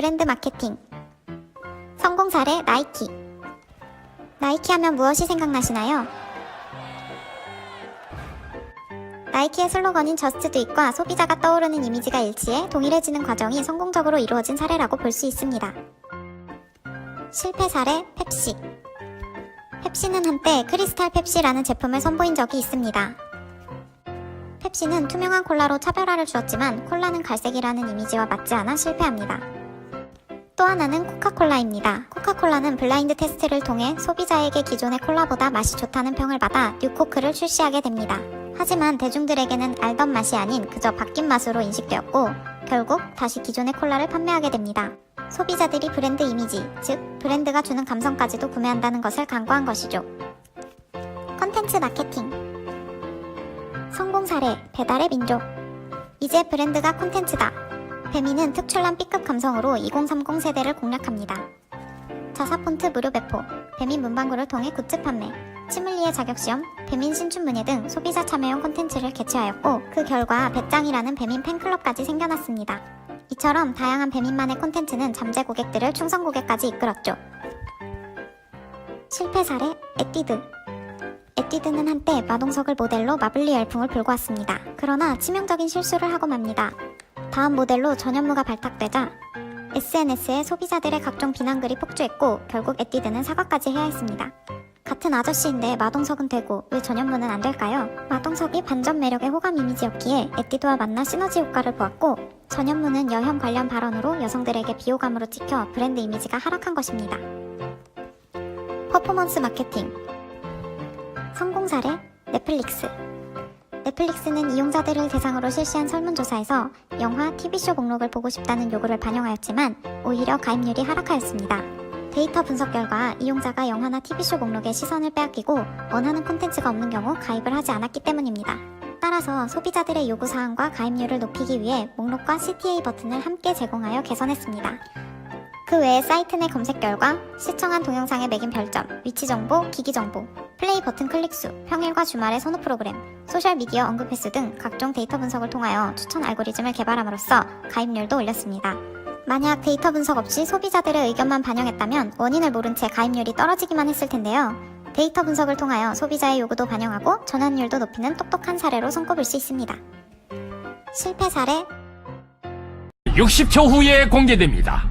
브랜드 마케팅. 성공 사례 나이키. 나이키 하면 무엇이 생각나시나요? 나이키의 슬로건인 저스트 드잇과 소비자가 떠오르는 이미지가 일치해 동일해지는 과정이 성공적으로 이루어진 사례라고 볼 수 있습니다. 실패 사례 펩시. 펩시는 한때 크리스탈 펩시라는 제품을 선보인 적이 있습니다. 펩시는 투명한 콜라로 차별화를 주었지만 콜라는 갈색이라는 이미지와 맞지 않아 실패합니다. 또 하나는 코카콜라입니다. 코카콜라는 블라인드 테스트를 통해 소비자에게 기존의 콜라보다 맛이 좋다는 평을 받아 뉴코크를 출시하게 됩니다. 하지만 대중들에게는 알던 맛이 아닌 그저 바뀐 맛으로 인식되었고 결국 다시 기존의 콜라를 판매하게 됩니다. 소비자들이 브랜드 이미지, 즉 브랜드가 주는 감성까지도 구매한다는 것을 강구한 것이죠. 컨텐츠 마케팅 성공 사례, 배달의 민족 이제 브랜드가 콘텐츠다. 배미는 특출난 B급 감성으로 2030 세대를 공략합니다. 자사 폰트 무료 배포, 배민 문방구를 통해 굿즈 판매, 치물리의 자격시험, 배민 신춘 문예 등 소비자 참여형 콘텐츠를 개최하였고 그 결과 배짱이라는 배민 팬클럽까지 생겨났습니다. 이처럼 다양한 배민만의 콘텐츠는 잠재 고객들을 충성 고객까지 이끌었죠. 실패 사례 에뛰드 에뛰드는 한때 마동석을 모델로 마블리 열풍을 불고 왔습니다. 그러나 치명적인 실수를 하고 맙니다. 다음 모델로 전현무가 발탁되자 SNS에 소비자들의 각종 비난글이 폭주했고 결국 에뛰드는 사과까지 해야 했습니다. 같은 아저씨인데 마동석은 되고 왜 전현무는 안 될까요? 마동석이 반전 매력의 호감 이미지였기에 에뛰드와 만나 시너지 효과를 보았고 전현무는 여혐 관련 발언으로 여성들에게 비호감으로 찍혀 브랜드 이미지가 하락한 것입니다. 퍼포먼스 마케팅 성공 사례 넷플릭스 넷플릭스는 이용자들을 대상으로 실시한 설문조사에서 영화, TV쇼 목록을 보고 싶다는 요구를 반영하였지만 오히려 가입률이 하락하였습니다. 데이터 분석 결과 이용자가 영화나 TV쇼 목록에 시선을 빼앗기고 원하는 콘텐츠가 없는 경우 가입을 하지 않았기 때문입니다. 따라서 소비자들의 요구사항과 가입률을 높이기 위해 목록과 CTA 버튼을 함께 제공하여 개선했습니다. 그 외에 사이트 내 검색 결과, 시청한 동영상에 매긴 별점, 위치 정보, 기기 정보, 플레이 버튼 클릭수, 평일과 주말의 선호 프로그램, 소셜미디어 언급 횟수 등 각종 데이터 분석을 통하여 추천 알고리즘을 개발함으로써 가입률도 올렸습니다. 만약 데이터 분석 없이 소비자들의 의견만 반영했다면 원인을 모른 채 가입률이 떨어지기만 했을 텐데요. 데이터 분석을 통하여 소비자의 요구도 반영하고 전환율도 높이는 똑똑한 사례로 손꼽을 수 있습니다. 실패 사례 60초 후에 공개됩니다.